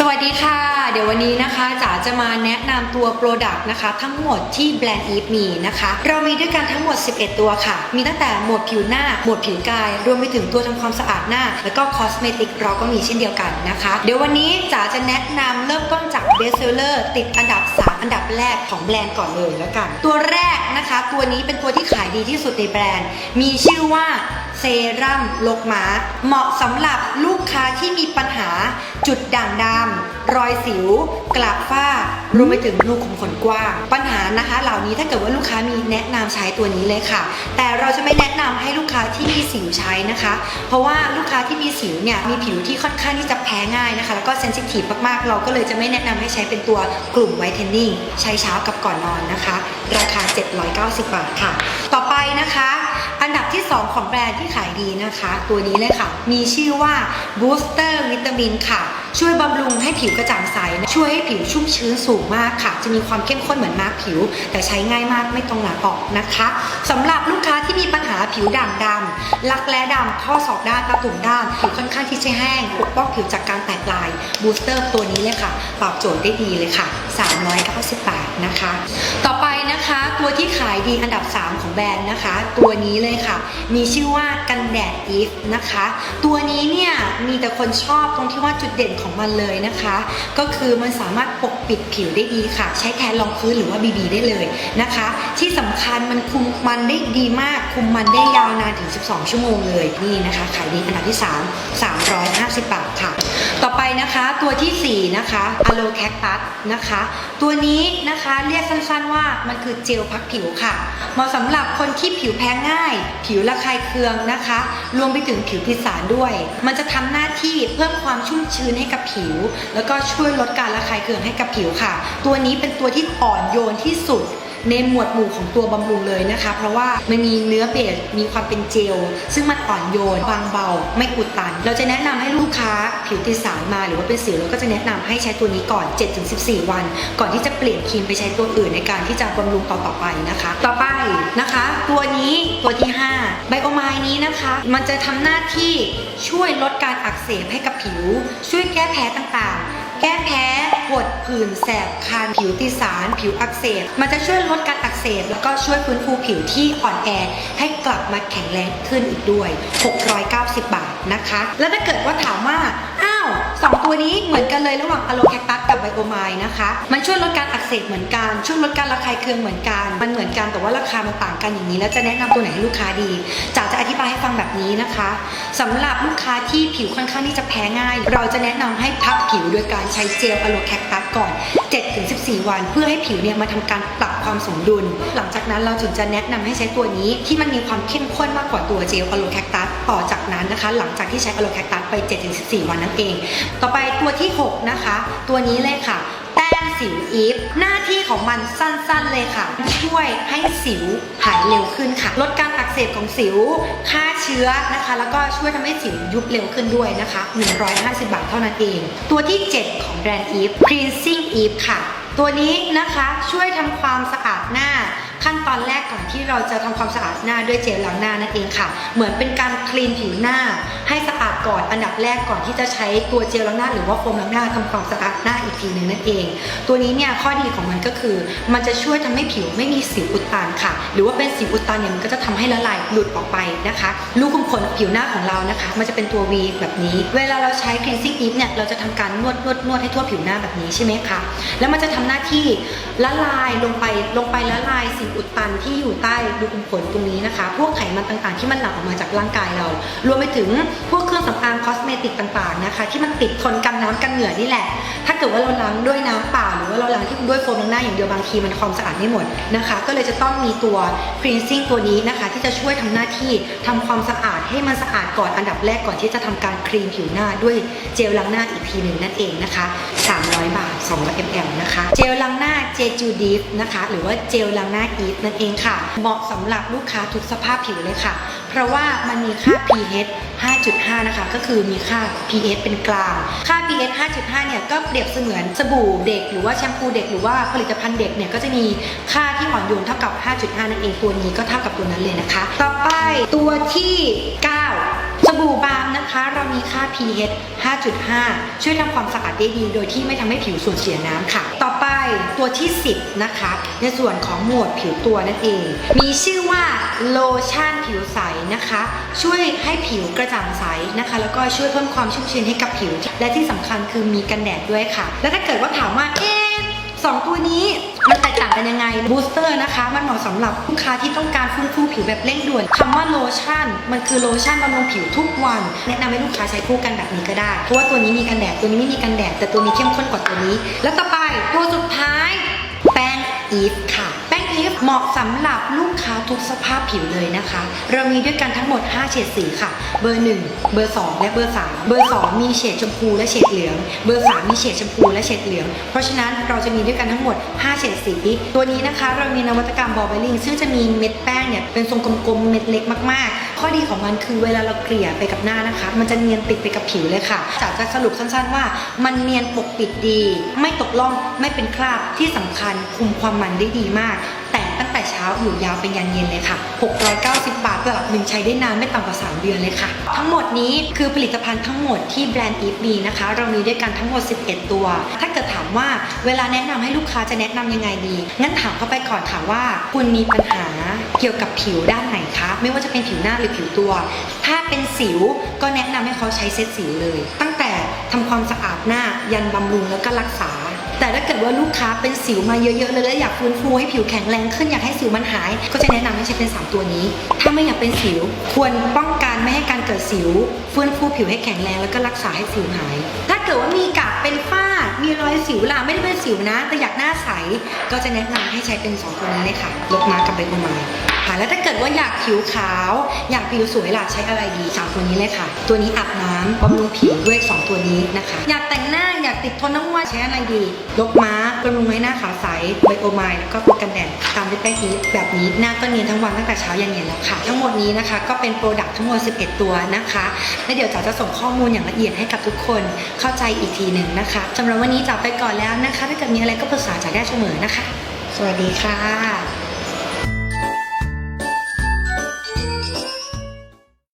สวัสดีค่ะ เดี๋ยววันนี้นะคะจ๋าจะมาแนะนำตัว Product นะคะ ทั้งหมดที่แบรนด์ Eve มีนะคะ เรามีด้วยกันทั้งหมด 11 ตัวค่ะ มีตั้งแต่หมวดผิวหน้า หมวดผิวกาย รวมไปถึงตัวทำความสะอาดหน้า แล้วก็คอสเมติกเราก็มีเช่นเดียวกันนะคะ เดี๋ยววันนี้จ๋าจะแนะนำเริ่มต้นจาก Best Seller ติดอันดับ 3 อันดับแรกของแบรนด์ก่อนเลยแล้วกัน ตัวแรกนะคะ ตัวนี้เป็นตัวที่ขายดีที่สุดในแบรนด์ มีชื่อว่า เซรั่มลกม้าเหมาะสำหรับลูกค้าที่มีปัญหา จุดด่างดำรอยสิวกระฝ้ารวมไปถึงรูขุมขนกว้างปัญหานะคะ เหล่านี้ถ้าเกิดว่าลูกค้ามีแนะนำใช้ตัวนี้เลยค่ะ แต่เราจะไม่แนะนำให้ลูกค้าที่มีสิวใช้นะคะ เพราะว่าลูกค้าที่มีสิวเนี่ยมีผิวที่ค่อนข้างที่จะแพ้ง่ายนะคะ แล้วก็เซนซิทีฟมากๆ เราก็เลยจะไม่แนะนำให้ใช้เป็นตัวกลุ่มไวท์เทนนิ่งใช้เช้ากับก่อนนอนนะคะ ราคา 790 บาทค่ะ ต่อไปนะคะ อันดับที่ 2 ของแบรนด์ที่ขายดีนะคะ ตัวนี้เลยค่ะ มีชื่อว่า Booster วิตามินค่ะ ช่วยบำรุงให้ผิวกระจ่างใสนะช่วยให้ผิวชุ่มชื้นสูงมากค่ะ จะมีความเข้มข้นเหมือนมาร์กผิว แต่ใช้ง่ายมากไม่ต้องหนาออกนะคะสำหรับลูกค้าที่มีปัญหาผิวด่างดำรักแร้ดำข้อศอกด้านตาตุ่มด้าน ผิวค่อนข้างที่จะแห้งปกป้องผิวจากการแตกลาย Booster ตัวนี้เลยค่ะตอบโจทย์ได้ดีเลยค่ะ 390บาทนะคะ ต่อไปนะคะตัวที่ขายดีอันดับ 3 ของแบรนด์นะคะ ตัวนี้เลยค่ะ มีชื่อว่ากันแดดอีฟนะคะ ตัวนี้เนี่ยมีแต่คนชอบตรงที่ว่าจุดเด่นของมันเลยนะคะ ก็คือมันสามารถปกปิดผิวได้ดีค่ะ ใช้แทนรองพื้นหรือว่าบีบีได้เลยนะคะ ที่สำคัญมันคุมมันได้ดีมาก คุมมันได้ยาวนานถึง 12 ชั่วโมงเลยนี่นะคะขายดีอันดับที่ 3 350 บาทค่ะ ต่อไปนะคะตัวทีสี่4 นะคะ Alo Cactus นะคะ ตัวนี้นะคะเรียกสั้นๆว่ามันคือเจลพักผิวค่ะเหมาะสำหรับคนที่ผิวแพ้ง่าย ผิวระคายเคืองนะคะ รวมไปถึงผิวติดสารด้วย มันจะทำหน้าที่เพิ่มความชุ่มชื้นให้กับผิว แล้วก็ช่วยลดการระคายเคืองให้กับผิวค่ะ ตัวนี้เป็นตัวที่อ่อนโยนที่สุด ในหมวดหมู่ของตัวบำรุงเลยนะคะ เพราะว่ามันมีเนื้อเบสมีความเป็นเจล ซึ่งมันอ่อนโยนบางเบา ไม่อุดตัน เราจะแนะนำให้ลูกค้าผิวติดสารมาหรือว่าเป็นสิวเราก็จะแนะนำให้ใช้ตัวนี้ก่อน 7-14 วัน ก่อนที่จะเปลี่ยนครีมไปใช้ตัวอื่นในการที่จะบำรุงต่อๆไปนะคะ ต่อไปนะคะ ตัวนี้ตัวที่5ไบโอไมนี้นะคะ มันจะทำหน้าที่ช่วยลดการอักเสบให้กับผิว ช่วยแก้แพ้ต่างๆ แก้แพ้ปวดผื่นแสบคัน ผิวติสาร ผิวอักเสบ มันจะช่วยลดการอักเสบ แล้วก็ช่วยฟื้นฟูผิวที่อ่อนแอ ให้กลับมาแข็งแรงขึ้นอีกด้วย 690 บาทนะคะ แล้วถ้าเกิดว่าถามว่า ตัวนี้เหมือนกันเลยระหว่างอะโลแคคตัสกับไบโอไมนะคะ มันช่วยลดการอักเสบเหมือนกัน ช่วยลดการระคายเคืองเหมือนกัน มันเหมือนกันแต่ว่าราคามันต่างกันอย่างนี้ แล้วจะแนะนำตัวไหนให้ลูกค้าดีจ๋าจะอธิบายให้ฟังแบบนี้นะคะสำหรับลูกค้าที่ผิวค่อนข้างที่จะแพ้ง่าย เราจะแนะนำให้พักผิวโดยการใช้เจลอะโลแคคตัสก่อน 7-14 วัน เพื่อให้ผิวเนี่ยมาทำการปรับความสมดุล หลังจากนั้นเราถึงจะแนะนำให้ใช้ตัวนี้ที่มันมีความเข้มข้นมากกว่าตัวเจลอะโลแคคตัสต่อจากนั้นนะคะ หลังจากที่ใช้อะโลแคคตัสไป 7-14 วันนั่นเอง ต่อไปตัวที่ 6 นะคะ ตัวนี้เลยค่ะแต้มสิวอีฟหน้าที่ของมันสั้นๆเลยค่ะ ช่วยให้สิวหายเร็วขึ้นค่ะ ลดการอักเสบของสิวฆ่าเชื้อนะคะ แล้วก็ช่วยทำให้สิวยุบเร็วขึ้นด้วยนะคะ 150 บาทเท่านั้นเอง ตัวที่ 7 ของแบรนด์อีฟ Cleansing Eve ค่ะ ตัวนี้นะคะช่วยทำความสะอาดหน้า ขั้นตอนแรกก่อนที่เราจะทำความสะอาดหน้าด้วยเจลล้างหน้านั่นเองค่ะ เหมือนเป็นการคลีนผิวหน้า ให้สะอาดก่อนอันดับแรกก่อนที่จะใช้ตัวเจลล้างหน้า หรือว่าโฟมล้างหน้าทำความสะอาดหน้าอีกทีหนึ่งนั่นเอง ตัวนี้เนี่ยข้อดีของมันก็คือ มันจะช่วยทำให้ผิวไม่มีสิวอุดตันค่ะ หรือว่าเป็นสิวอุดตันเนี่ยมันก็จะทำให้ละลายหลุดออกไปนะคะรูขุมขนผิวหน้าของเรานะคะ มันจะเป็นตัว V แบบนี้ เวลาเราใช้ cleansing eve เนี่ยเราจะทำการนวดนวดนวดให้ทั่วผิวหน้าแบบนี้ใช่ไหมคะแล้วมันจะทำหน้าที่ละลายลงไปลงไปละลายสิ่งอุดตันที่อยู่ใต้รูขุมขนตรงนี้นะคะ พวกไขมันต่างๆ ที่มันหลั่งออกมาจากร่างกายเรา รวมไปถึงพวกเครื่องสำอางคอสเมติกต่างๆนะคะ ที่มันติดทนกันน้ำกันเหงื่อนี่แหละ ถ้าเกิดว่าเราล้างด้วยน้ำเปล่าหรือว่าเราล้างที่ด้วยโฟมล้างหน้าอย่างเดียวบางทีมันความสะอาดไม่หมดนะคะ ก็เลยจะต้องมีตัว cleansing ตัวนี้นะคะ ที่จะช่วยทำหน้าที่ทำความสะอาดให้มันสะอาดก่อนอันดับแรกก่อนที่จะทำการคลีนผิวหน้าด้วยเจลล้างหน้าอีกทีหนึ่งนั่นเองนะคะ 300 บาท 200 ml นะคะ เจลล้างหน้าเจจูดีฟนะคะ หรือว่าเจลล้างหน้าอีฟนั่นเองค่ะ เหมาะสำหรับลูกค้าทุกสภาพผิวเลยค่ะ เพราะว่ามันมีค่า pH 5.5 นะคะ ก็คือมีค่า pH เป็นกลาง ค่า pH 5.5 เนี่ย ก็เปรียบเสมือนสบู่เด็ก หรือว่าแชมพูเด็ก หรือว่าผลิตภัณฑ์เด็ก เนี่ย ก็จะมีค่าที่อ่อนโยนเท่ากับ 5.5 นั่นเอง ตัวนี้ก็เท่ากับตัวนั้นเลยนะคะ ต่อไปตัวที่ 9 สบู่บาล์มนะคะ เรามีค่า pH 5.5 ช่วยทำความสะอาดได้ดี โดยที่ไม่ทำให้ผิวสูญเสียน้ำค่ะ ต่อ ตัวที่ 10 นะคะ ในส่วนของหมวดผิวตัวนั่นเอง มีชื่อว่าโลชั่นผิวใสนะคะ ช่วยให้ผิวกระจ่างใสนะคะ แล้วก็ช่วยเพิ่มความชุ่มชื้นให้กับผิว และที่สำคัญคือมีกันแดดด้วยค่ะ แล้วถ้าเกิดว่าถามว่าเอ๊ สองตัวนี้มันแตกต่างกันยังไงบูสเตอร์นะคะ มันเหมาะสำหรับลูกค้าที่ต้องการฟื้นฟูผิวแบบเร่งด่วน คำว่าโลชั่น มันคือโลชั่นบำรุงผิวทุกวัน แนะนำให้ลูกค้าใช้คู่กันแบบนี้ก็ได้ เพราะว่าตัวนี้มีกันแดด ตัวนี้ไม่มีกันแดด แต่ตัวนี้เข้มข้นกว่าตัวนี้ แล้วต่อไปตัวสุดท้ายแป้งอีฟค่ะีฟเหมาะสำหรับลูกค้าทุกสภาพผิวเลยนะคะ เรามีด้วยกันทั้งหมด 5 เฉดสีค่ะ เบอร์ 1 เบอร์ 2 และเบอร์ 3 เบอร์ 2 มีเฉดชมพูและเฉดเหลือง เบอร์ 3 มีเฉดชมพูและเฉดเหลือง เพราะฉะนั้นเราจะมีด้วยกันทั้งหมด 5 เฉดสี ตัวนี้นะคะเรามีนวัตกรรมบอลเบลลิงซึ่งจะมีเม็ดแป้งเนี่ยเป็นทรงกลมๆเม็ดเล็กมากๆ ข้อดีของมันคือเวลาเราเกลี่ยไปกับหน้านะคะ มันจะเนียนติดไปกับผิวเลยค่ะจากจะสรุปสั้นๆว่า มันเนียนปกปิดดี ไม่ตกล่องไม่เป็นคราบที่สำคัญคุมความมันได้ดีมาก แต่เช้าอยู่ยาวเป็นยันเย็นเลยค่ะ 690 บาทตลับหนึ่งใช้ได้นานไม่ต่ำกว่า 3 เดือนเลยค่ะ ทั้งหมดนี้คือผลิตภัณฑ์ทั้งหมดที่แบรนด์อีฟมีนะคะ เรามีด้วยกันทั้งหมด 11 ตัว ถ้าเกิดถามว่าเวลาแนะนำให้ลูกค้าจะแนะนำยังไงดี งั้นถามเข้าไปก่อนค่ะว่า คุณมีปัญหาเกี่ยวกับผิวด้านไหนคะ ไม่ว่าจะเป็นผิวหน้าหรือผิวตัว ถ้าเป็นสิวก็แนะนำให้เขาใช้เซตสิวเลย ตั้งแต่ทำความสะอาดหน้ายันบำรุงแล้วก็รักษา แต่ถ้าเกิดว่าลูกค้าเป็นสิวมาเยอะๆเลยแล้วอยากฟื้นฟูให้ผิวแข็งแรงขึ้นอยากให้สิวมันหาย ก็จะแนะนำให้ใช้เป็น 3 ตัวนี้ ถ้าไม่อยากเป็นสิว ควรป้องกันไม่ให้การเกิดสิว ฟื้นฟูผิวให้แข็งแรงแล้วก็รักษาให้สิวหาย ถ้าเกิดว่ามีกากเป็นฝ้า มีรอยสิวล่ะไม่ได้เป็นสิวนะ แต่อยากหน้าใสก็จะแนะนำให้ใช้เป็น2ตัวนี้เลยค่ะลบมากับเบโกมายค่ะแล้วถ้าเกิดว่าอยากผิวขาว อยากผิวสวยล่ะใช้อะไรดีสามตัวนี้เลยค่ะ ตัวนี้อาบน้ำบำรุงผิวด้วยสองตัวนี้นะคะ อยากแต่งหน้าอยากติดทนทั้งวันใช้อะไรดีลบม้าบำรุงให้หน้าขาวใสไบโอไมล์แล้วก็ตัวกันแดดตามด้วยแป้งอีฟแบบนี้หน้าก็เนียนทั้งวันตั้งแต่เช้ายันเย็นแล้วค่ะ ทั้งหมดนี้นะคะก็เป็นโปรดักต์ทั้งหมด 11 ตัวนะคะ และเดี๋ยวจ๋าจะส่งข้อมูลอย่างละเอียดให้กับทุกคนเข้าใจอีกทีหนึ่งนะคะสำหรับวันันนี้จากไปก่อนแล้วนะคะ ถ้าเกิดมีอะไรก็ปรึกษาจากได้เสมอนะคะ สวัสดีค่ะ